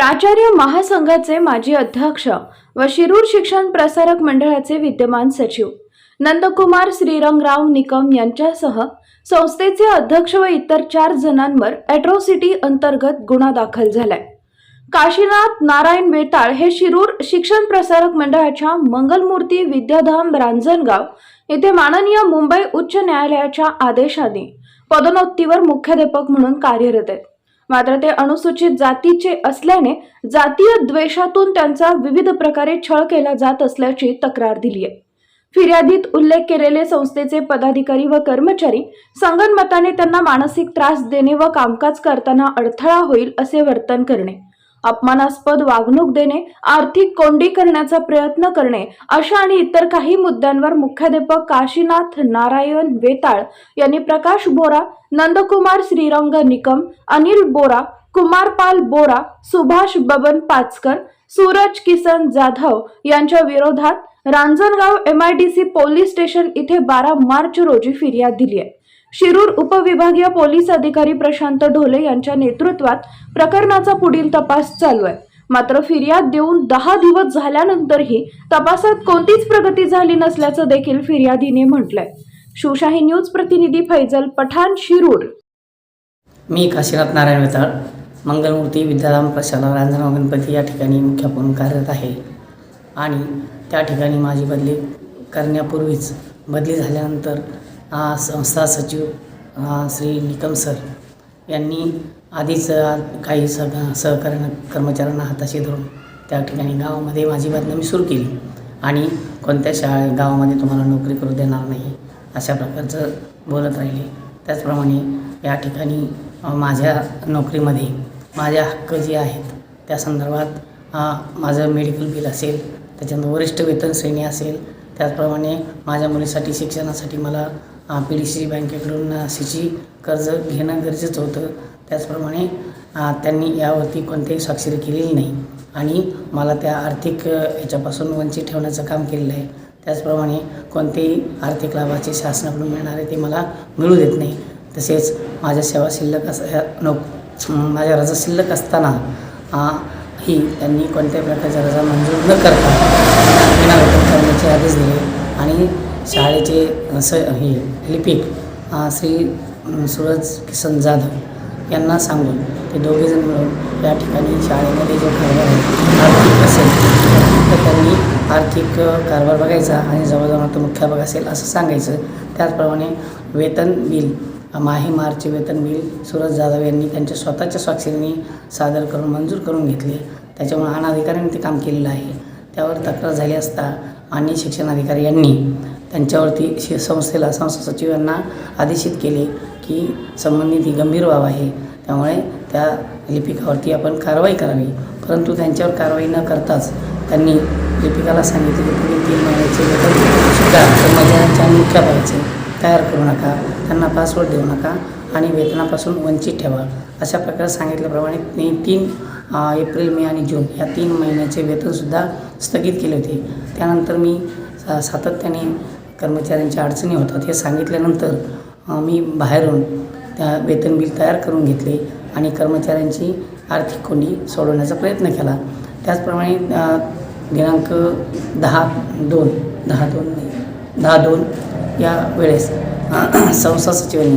प्राचार्य महासंघाचे माजी अध्यक्ष व शिरूर शिक्षण प्रसारक मंडळाचे विद्यमान सचिव नंदकुमार श्रीरंगराव निकम यांच्यासह संस्थेचे अध्यक्ष व इतर चार जणांवर अॅट्रॉसिटी अंतर्गत गुन्हा दाखल झालाय. काशीनाथ नारायण बेताळ हे शिरूर शिक्षण प्रसारक मंडळाच्या मंगलमूर्ती विद्याधाम रांजणगाव येथे माननीय मुंबई उच्च न्यायालयाच्या आदेशाने पदोन्नतीवर मुख्याध्यापक म्हणून कार्यरत आहेत. मात्र ते अनुसूचित जातीचे असल्याने जातीय द्वेषातून त्यांचा विविध प्रकारे छळ केला जात असल्याची तक्रार दिली आहे फिर्यादीत उल्लेख केलेले संस्थेचे पदाधिकारी व कर्मचारी संगनमताने त्यांना मानसिक त्रास देणे व कामकाज करताना अडथळा होईल असे वर्तन करणे. अपमानास्पद वागणूक देणे आर्थिक कोंडी करण्याचा प्रयत्न करणे अशा आणि इतर काही मुद्द्यांवर मुख्याध्यापक काशीनाथ नारायण वेताळ यांनी प्रकाश बोरा नंदकुमार श्रीरंग निकम अनिल बोरा कुमारपाल बोरा सुभाष बबन पाचकर सूरज किसन जाधव यांच्या विरोधात रांजणगाव सी पोलीस स्टेशन इथे बारा मार्च रोजी फिर्याद दिली आहे. शिरूर उपविभागीय पोलीस अधिकारी प्रशांत ढोले यांच्या नेतृत्वात प्रकरणाचा पुढील तपास चालू आहे. मात्र फिर्याद देऊन दहा दिवस झाल्यानंतरही तपासात कोणतीच प्रगती झाली नसल्याचं देखील फिर्यादीने म्हटलंय. शिवशाही न्यूज प्रतिनिधी फैजल पठाण शिरूर. मी काशीनाथ नारायण वेताळ मंगलमूर्ती विद्याधाम प्रशाला रांजणगाव गणपती या ठिकाणी मुख्य म्हणून कार्यरत आहे. आणि त्या ठिकाणी माझी बदली करण्यापूर्वीच बदली झाल्यानंतर संस्था सचिव श्री निकम सर यांनी आधीच काही सह सहकार्य कर्मचाऱ्यांना हाताशी धरून त्या ठिकाणी गावामध्ये माझी बदनामी सुरू केली. आणि कोणत्या शाळे गावामध्ये तुम्हाला नोकरी करू देणार नाही अशा प्रकारचं बोलत राहिले. त्याचप्रमाणे या ठिकाणी माझ्या नोकरीमध्ये माझ्या हक्क जे आहेत त्या संदर्भात माझं मेडिकल बिल असेल त्याच्यानंतर वरिष्ठ वेतन श्रेणी असेल त्याचप्रमाणे माझ्या मुलीसाठी शिक्षणासाठी मला पी डी सी बँकेकडून सीची कर्ज घेणं गरजेचं होतं. त्याचप्रमाणे त्यांनी यावरती कोणतीही स्वाक्षरी केलेली नाही. आणि मला त्या आर्थिक याच्यापासून वंचित ठेवण्याचं काम केलेलं आहे. त्याचप्रमाणे कोणतेही आर्थिक लाभाचे शासनाकडून मिळणारे ते मला मिळू देत नाही. तसेच माझ्या सेवा शिल्लक अस नोक माझ्या रजा शिल्लक असताना ही त्यांनी कोणत्याही प्रकारच्या रजा मंजूर न करता विनावेतन करण्याचे आदेश दिले. आणि शाळेचे स हे लिपिक श्री सूरज किसन जाधव यांना सांगून ते दोघेजण मिळून या ठिकाणी शाळेमध्ये जो कारभार आहे आर्थिक असेल तर त्यांनी आर्थिक कारभार बघायचा आणि जवळजवळ तो मुख्याभाग असेल असं सांगायचं. त्याचप्रमाणे वेतन बिल माही मार्चचे वेतन बिल सूरज जाधव यांनी त्यांच्या स्वतःच्या स्वाक्षरीने सादर करून मंजूर करून घेतले. त्याच्यामुळे अनाधिकाऱ्यांनी ते काम केलेलं आहे. त्यावर तक्रार झाली असता माननीय शिक्षणाधिकारी यांनी त्यांच्यावरती शि संस्थेला संस्था सचिवांना आदेशित केले की संबंधित ही गंभीर बाब आहे. त्यामुळे त्या लिपिकावरती आपण कारवाई करावी. परंतु त्यांच्यावर कारवाई न करताच त्यांनी लिपिकाला सांगितले की तुम्ही तीन महिन्याचे वेतन सुद्धा कर्मचाऱ्यांच्या मुख्यालयाचे तयार करू नका त्यांना पासवर्ड देऊ नका आणि वेतनापासून वंचित ठेवा. अशा प्रकारे सांगितल्याप्रमाणे ते तीन एप्रिल मे आणि जून या तीन महिन्याचे वेतनसुद्धा स्थगित केले होते. त्यानंतर मी सातत्याने कर्मचाऱ्यांच्या अडचणी होतात हे सांगितल्यानंतर मी बाहेरून त्या वेतन बिल तयार करून घेतले आणि कर्मचाऱ्यांची आर्थिक कोंडी सोडवण्याचा प्रयत्न केला. त्याचप्रमाणे दिनांक दहा दोन दहा दोन नाही, दहा दोन या वेळेस संस्था सचिवांनी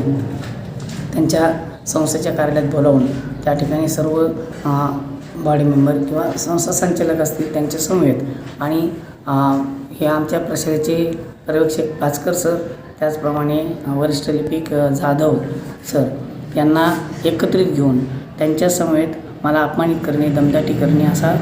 त्यांच्या संस्थेच्या कार्यालयात बोलावून त्या ठिकाणी सर्व बॉडी मेंबर किंवा संस्था संचालक असतील त्यांच्या समवेत आणि हे आमच्या प्रशाचे पर्यवेक्षक भास्कर सर त्याचप्रमाणे वरिष्ठ लिपिक जाधव सर यांना एकत्रित घेऊन त्यांच्यासमवेत मला अपमानित करणे दमदाटी करणे असा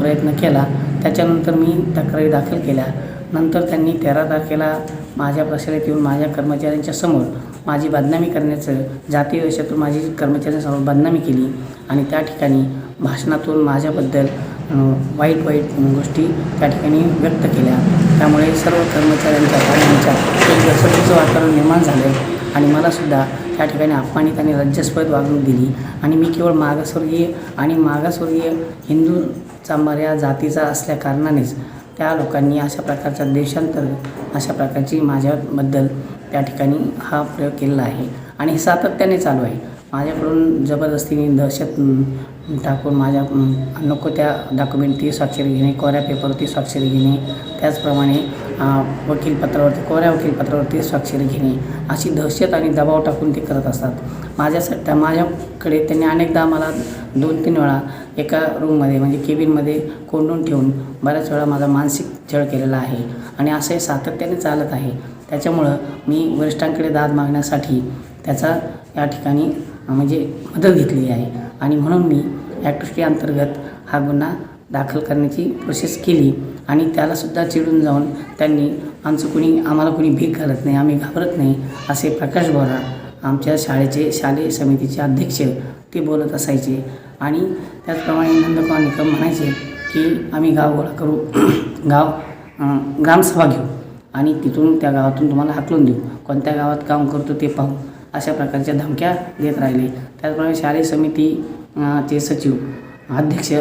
प्रयत्न केला. त्याच्यानंतर मी तक्रारी दाखल केल्या. नंतर त्यांनी तेरा तारखेला माझ्या प्रशालेत येऊन माझ्या कर्मचाऱ्यांच्या समोर माझी बदनामी करण्याचं जातीय वर्षातून माझी कर्मचाऱ्यांसमोर बदनामी केली आणि त्या ठिकाणी भाषणातून माझ्याबद्दल वाईट वाईट गोष्टी त्या ठिकाणी व्यक्त केल्या. त्यामुळे सर्व कर्मचाऱ्यांच्या पालकांच्या एक दहशतीचं वातावरण निर्माण झालं आणि मलासुद्धा त्या ठिकाणी अपमानित आणि लज्जास्पद वागणूक दिली. आणि मी केवळ मागासवर्गीय आणि मागासवर्गीय हिंदूचा मर्या जातीचा असल्या कारणानेच त्या लोकांनी अशा प्रकारचा देशांतर्गत अशा प्रकारची माझ्याबद्दल त्या ठिकाणी हा प्रयोग केलेला आहे. आणि हे सातत्याने चालू आहे. माझ्याकडून जबरदस्तीने दहशत टाकून माझ्या नको त्या डॉक्युमेंटची स्वाक्षरी घेणे कोऱ्या पेपरवरती स्वाक्षरी घेणे त्याचप्रमाणे वकीलपत्रावरती कोऱ्या वकीलपत्रावरती स्वाक्षरी घेणे अशी दहशत आणि दबाव टाकून ते करत असतात. माझ्यासाठी त्या माझ्याकडे त्यांनी अनेकदा मला दोन तीन वेळा एका रूममध्ये म्हणजे केबिनमध्ये कोंडून ठेवून बऱ्याच वेळा माझा मानसिक छळ केलेला आहे आणि असं हे सातत्याने चालत आहे. त्याच्यामुळं मी वरिष्ठांकडे दाद मागण्यासाठी त्याचा या ठिकाणी म्हणजे मदत घेतली आहे. आणि म्हणून मी ॲक्टिव्हिटी अंतर्गत हा गुन्हा दाखल करण्याची प्रोसेस केली. आणि त्यालासुद्धा चिडून जाऊन त्यांनी आमचं कुणी आम्हाला कुणी भीक घालत नाही आम्ही घाबरत नाही असे प्रकाश बोरा आमच्या शाळेचे शालेय समितीचे अध्यक्ष ते बोलत असायचे. आणि त्याचप्रमाणे नंदकुमार निकम म्हणायचे की आम्ही गाव गोळा करू गाव ग्रामसभा घेऊ आणि तिथून त्या गावातून तुम्हाला हाकलून देऊ. कोणत्या गावात काम करतो ते पाहू. अशा प्रकारच्या धमक्या देत राहिले. त्याचप्रमाणे शालेय समिती चे सचिव अध्यक्ष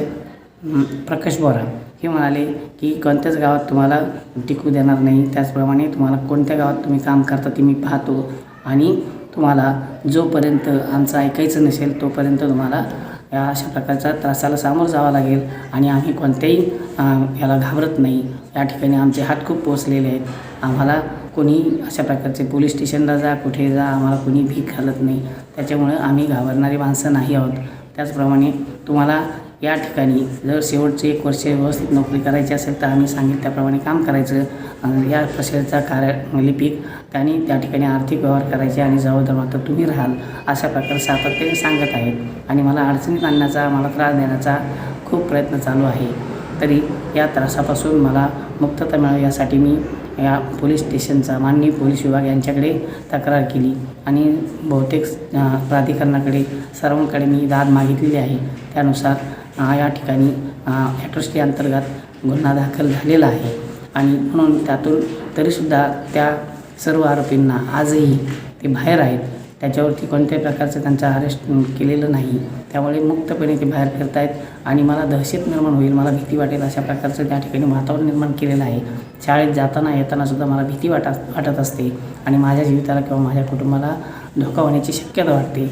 प्रकाश बोरा हे म्हणाले की कोणत्याच गावात तुम्हाला टिकू देणार नाही. त्याचप्रमाणे तुम्हाला कोणत्या गावात तुम्ही काम करता ते मी पाहतो. आणि तुम्हाला जोपर्यंत आमचं ऐकायचं नसेल तोपर्यंत तुम्हाला अशा प्रकारच्या त्रासाला सामोरं जावं लागेल आणि आम्ही कोणत्याही याला घाबरत नाही. या ठिकाणी आमचे हात खूप पोचलेले आहेत. आम्हाला कोणी अशा प्रकारचे पोलीस स्टेशनला जा कुठे जा आम्हाला कोणी भीक घालत नाही. त्याच्यामुळं आम्ही घाबरणारी माणसं नाही आहोत. त्याचप्रमाणे तुम्हाला या ठिकाणी जर शेवटचे एक वर्ष व्यवस्थित नोकरी करायची असेल तर आम्ही सांगितलं त्याप्रमाणे काम करायचं. या प्रशाचा कार्य लिपिक त्यांनी त्या ठिकाणी आर्थिक व्यवहार करायचे आणि जबाबदार मात्र तुम्ही राहाल अशा प्रकारे सातत्याने सांगत आहेत. आणि मला अडचणीत आणण्याचा मला त्रास देण्याचा खूप प्रयत्न चालू आहे. तरी या त्रासापासून मला मुक्तता मिळावी यासाठी मी या पोलीस स्टेशनचा माननीय पोलीस विभाग यांच्याकडे तक्रार केली. आणि बहुतेक प्राधिकरणाकडे सर्वांकडे मी दाद मागितलेली आहे. त्यानुसार या ठिकाणी ॲट्रॉसिटी अंतर्गत गुन्हा दाखल झालेला आहे. आणि म्हणून त्यातून तरीसुद्धा त्या सर्व आरोपींना आजही ते बाहेर आहेत. त्याच्यावरती कोणत्याही प्रकारचं त्यांचं अरेस्ट केलेलं नाही. त्यामुळे मुक्तपणे ते बाहेर फिरत आहेत आणि मला दहशत निर्माण होईल मला भीती वाटेल अशा प्रकारचं त्या ठिकाणी वातावरण निर्माण केलेलं आहे. शाळेत जाताना येतानासुद्धा मला भीती वाटत वाटत असते आणि माझ्या जीविताला किंवा माझ्या कुटुंबाला धोका होण्याची शक्यता वाटते.